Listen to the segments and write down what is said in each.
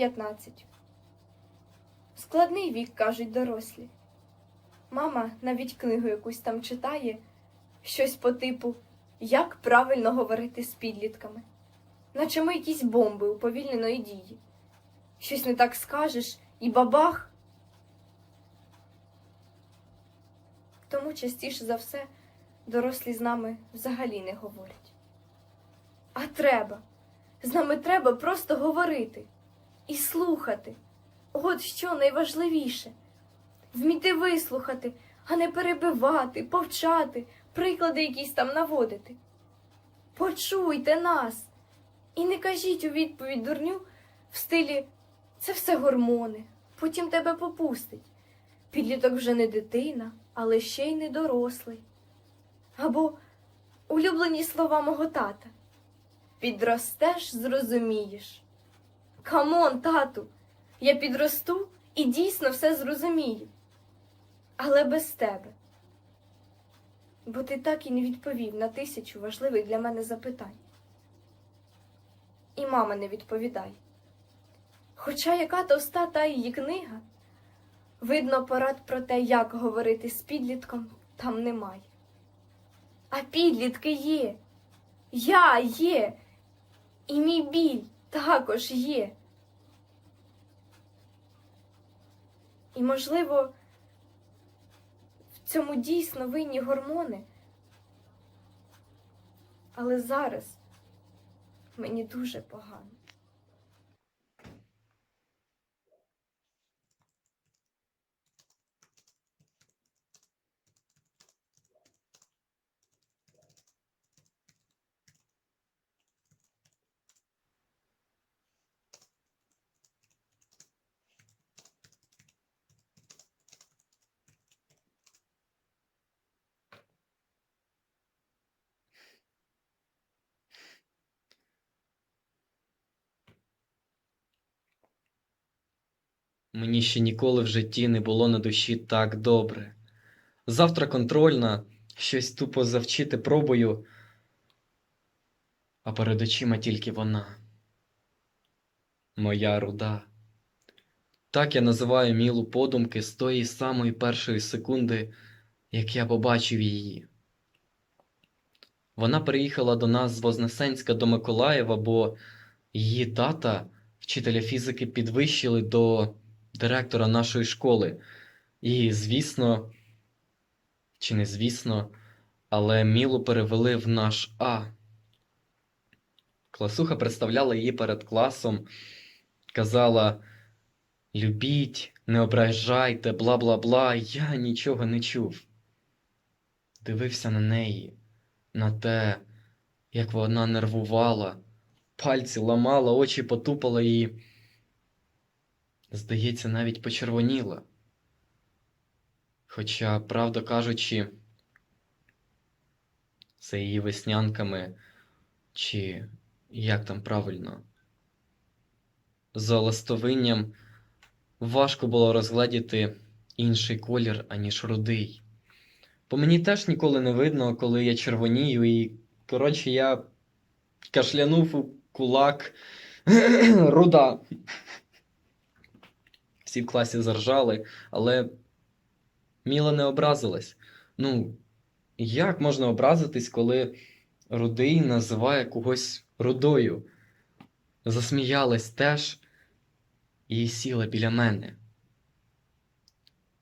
15. Складний вік, кажуть дорослі. Мама навіть книгу якусь там читає, щось по типу Як правильно говорити з підлітками. Наче ми якісь бомби уповільненої дії. Щось не так скажеш і бабах. Тому частіше за все дорослі з нами взагалі не говорять. А треба. З нами треба просто говорити і слухати. От що найважливіше вміти вислухати, а не перебивати, повчати, приклади якісь там наводити. Почуйте нас і не кажіть у відповідь дурню в стилі це все гормони, потім тебе попустить. Підліток вже не дитина, але ще й не дорослий. Або улюблені слова мого тата. Підростеш, зрозумієш. Камон, тату, я підросту і дійсно все зрозумію. Але без тебе. Бо ти так і не відповів на тисячу важливих для мене запитань. І мама не відповідає. Хоча яка товста та її книга, видно порад про те, як говорити з підлітком, там немає. А підлітки є. Я є. І мій біль також є. І, можливо, в цьому дійсно винні гормони. Але зараз мені дуже погано. Мені ще ніколи в житті не було на душі так добре. Завтра контрольна, щось тупо завчити пробую, а перед очима тільки вона. Моя руда. Так я називаю мілу подумки з тої самої першої секунди, як я побачив її. Вона приїхала до нас з Вознесенська до Миколаєва, бо її тата, вчителя фізики, підвищили до директора нашої школи. І, звісно, чи не звісно, але Мілу перевели в наш А. Класуха представляла її перед класом, казала: Любіть, не ображайте, бла бла бла. Я нічого не чув. Дивився на неї, на те, як вона нервувала, пальці ламала, очі потупала і. Здається, навіть почервоніла. Хоча, правду кажучи, за її веснянками, чи як там правильно, за ластовинням важко було розгледіти інший колір, аніж рудий. По мені теж ніколи не видно, коли я червонію, і, коротше, я кашлянув у кулак руда. Всі в класі заржали, але Міла не образилась. Ну, як можна образитись, коли рудий називає когось рудою? Засміялась теж і сіла біля мене.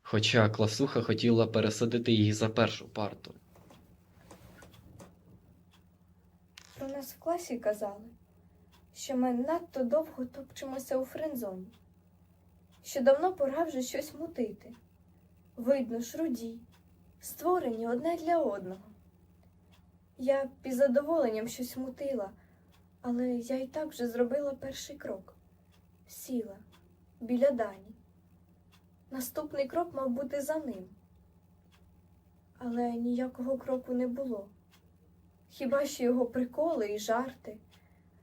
Хоча класуха хотіла пересадити її за першу парту. Про нас в класі казали, що ми надто довго топчемося у френдзоні, що давно пора вже щось мутити. Видно ж руді, створені одне для одного. Я із задоволенням щось мутила, але я і так вже зробила перший крок. Сіла біля Дані. Наступний крок мав бути за ним. Але ніякого кроку не було. Хіба що його приколи і жарти.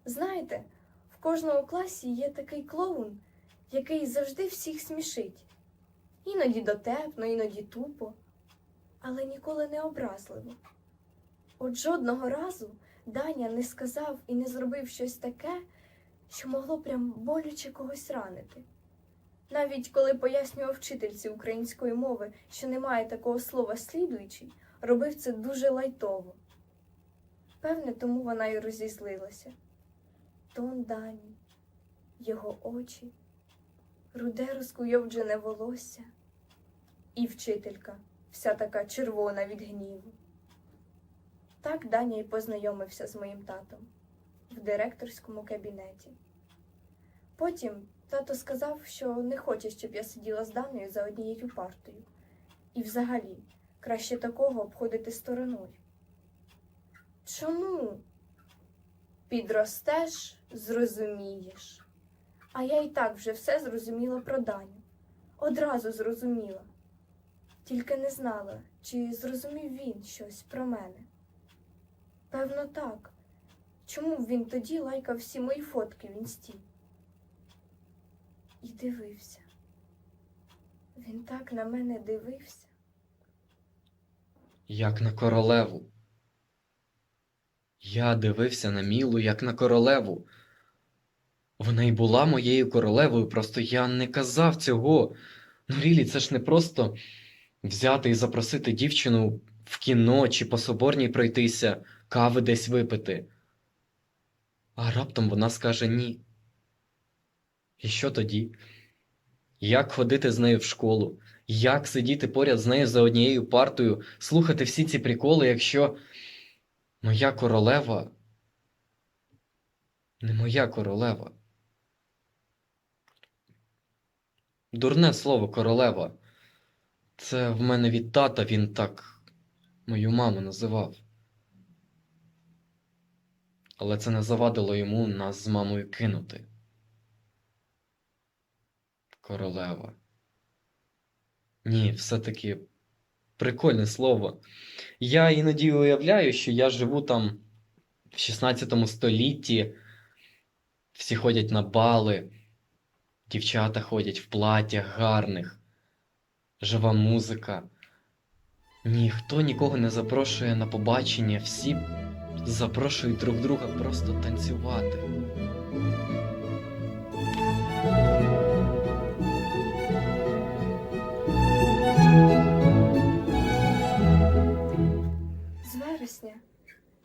Знаєте, в кожному класі є такий клоун, який завжди всіх смішить. Іноді дотепно, іноді тупо, але ніколи не образливо. От жодного разу Даня не сказав і не зробив щось таке, що могло прям боляче когось ранити. Навіть коли пояснював вчительці української мови, що немає такого слова слідуючий, робив це дуже лайтово. Певне, тому вона й розізлилася. Тон дані, його очі, руде розкуйовджене волосся, і вчителька, вся така червона від гніву. Так Даня й познайомився з моїм татом в директорському кабінеті. Потім тато сказав, що не хоче, щоб я сиділа з Даною за однією партою. І взагалі, краще такого обходити стороною. Чому? Підростеш, зрозумієш. А я і так вже все зрозуміла про Даню. Одразу зрозуміла. Тільки не знала, чи зрозумів він щось про мене. Певно, так. Чому б він тоді лайкав всі мої фотки в інсті? І дивився. Він так на мене дивився. Як на королеву. Я дивився на Мілу, як на королеву. Вона й була моєю королевою, просто я не казав цього. Ну, Рілі, це ж не просто взяти і запросити дівчину в кіно чи по соборній пройтися, кави десь випити. А раптом вона скаже ні. І що тоді? Як ходити з нею в школу? Як сидіти поряд з нею за однією партою, слухати всі ці приколи, якщо моя королева не моя королева? Дурне слово королева. Це в мене від тата він так мою маму називав. Але це не завадило йому нас з мамою кинути. Королева. Ні, все-таки прикольне слово. Я іноді уявляю, що я живу там в 16 столітті, всі ходять на бали, дівчата ходять в платтях гарних, жива музика. Ніхто нікого не запрошує на побачення, всі запрошують друг друга просто танцювати. З вересня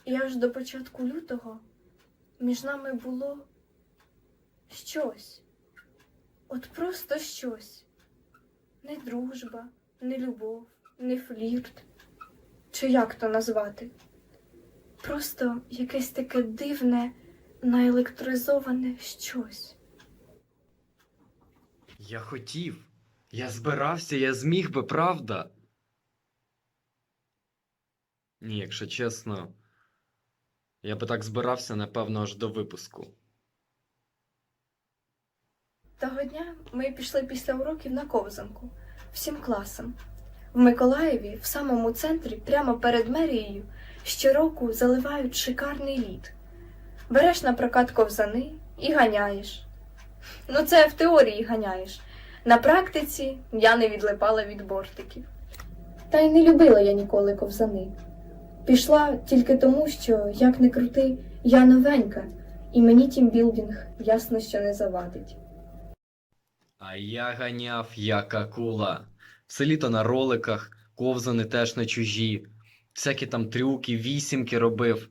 і аж до початку лютого між нами було щось. От просто щось. Не дружба, не любов, не флірт. Чи як то назвати? Просто якесь таке дивне, наелектризоване щось. Я хотів, я збирався, я зміг би, правда? Ні, якщо чесно, я би так збирався, напевно, аж до випуску. Того дня ми пішли після уроків на ковзанку всім класом. В Миколаєві, в самому центрі, прямо перед мерією, щороку заливають шикарний лід. Береш на прокат ковзани і ганяєш. Ну, це в теорії ганяєш. На практиці я не відлипала від бортиків. Та й не любила я ніколи ковзани. Пішла тільки тому, що, як не крути, я новенька, і мені тімбілдинг ясно, що не завадить. А я ганяв, як акула. Все літо на роликах, ковзани теж не чужі. Всякі там трюки, вісімки робив.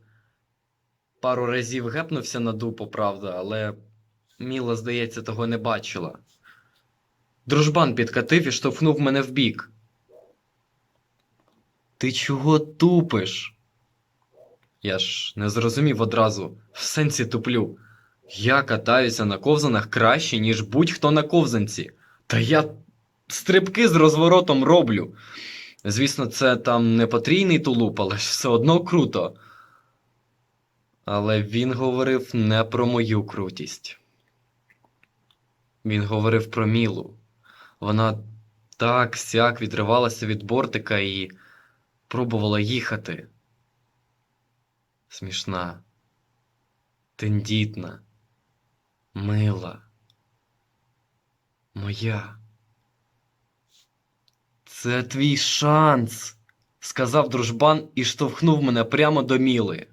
Пару разів гепнувся на дупу, правда, але Міла, здається, того не бачила. Дружбан підкатив і штовхнув мене в бік. Ти чого тупиш? Я ж не зрозумів одразу, в сенсі туплю. Я катаюся на ковзанах краще, ніж будь-хто на ковзанці. Та я стрибки з розворотом роблю. Звісно, це там не потрійний тулуп, але ж все одно круто. Але він говорив не про мою крутість. Він говорив про Мілу. Вона так сяк відривалася від бортика і пробувала їхати. Смішна, тендітна, мила, моя. Це твій шанс, сказав дружбан і штовхнув мене прямо до Міли.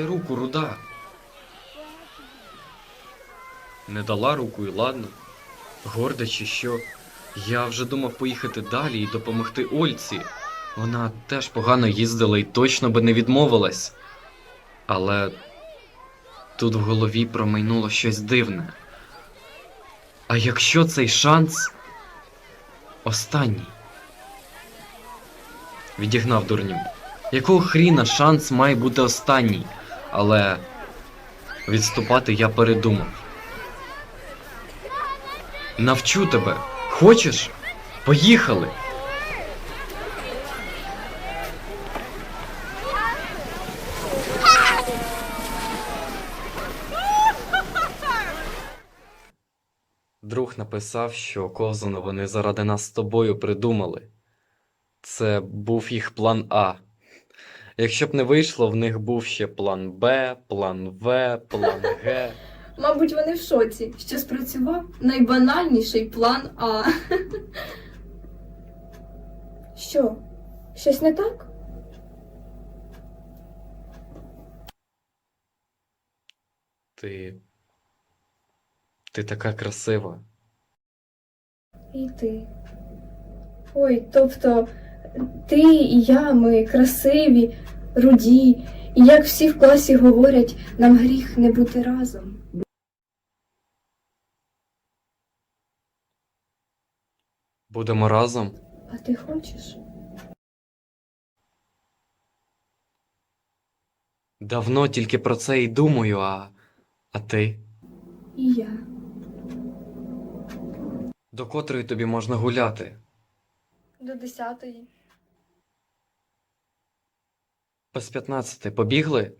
Дай руку, руда. Не дала руку і ладно. Горда чи що. Я вже думав поїхати далі і допомогти Ольці. Вона теж погано їздила і точно би не відмовилась. Але тут в голові промайнуло щось дивне. А якщо цей шанс останній? Відігнав дурню. Якого хріна шанс має бути останній? Але відступати я передумав. Навчу тебе. Хочеш? Поїхали! Друг написав, що ковзану вони заради нас з тобою придумали. Це був їх план А. Якщо б не вийшло, в них був ще план Б, план В, план Г. Мабуть, вони в шоці, що спрацював найбанальніший план А. Що? Щось не так? Ти. Ти така красива. І ти. Ой, тобто, ти і я, ми красиві, руді, і як всі в класі говорять, нам гріх не бути разом. Будемо разом. А ти хочеш? Давно тільки про це і думаю, а. А ти? І я. До котрої тобі можна гуляти? До десятої. Без 15 побігли?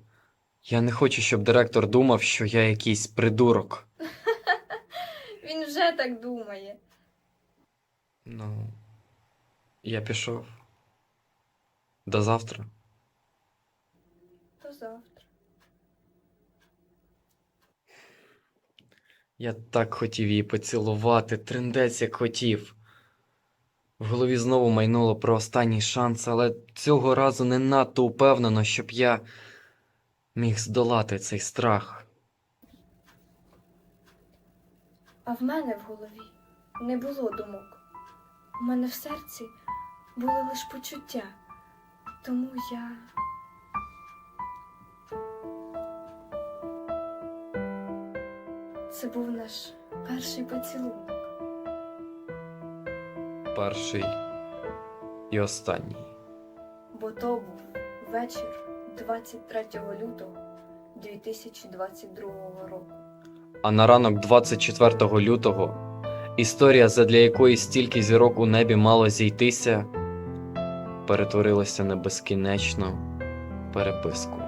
Я не хочу, щоб директор думав, що я якийсь придурок. Він вже так думає. Ну, я пішов. До завтра. До завтра. Я так хотів її поцілувати, триндець як хотів. В голові знову майнуло про останній шанс, але цього разу не надто упевнено, щоб я міг здолати цей страх. А в мене в голові не було думок. У мене в серці були лише почуття. Тому я. Це був наш перший поцілунок. Перший і останній. Бо то був вечір 23 лютого 2022 року. А на ранок 24 лютого історія, задля якої стільки зірок у небі мало зійтися, перетворилася на безкінечну переписку.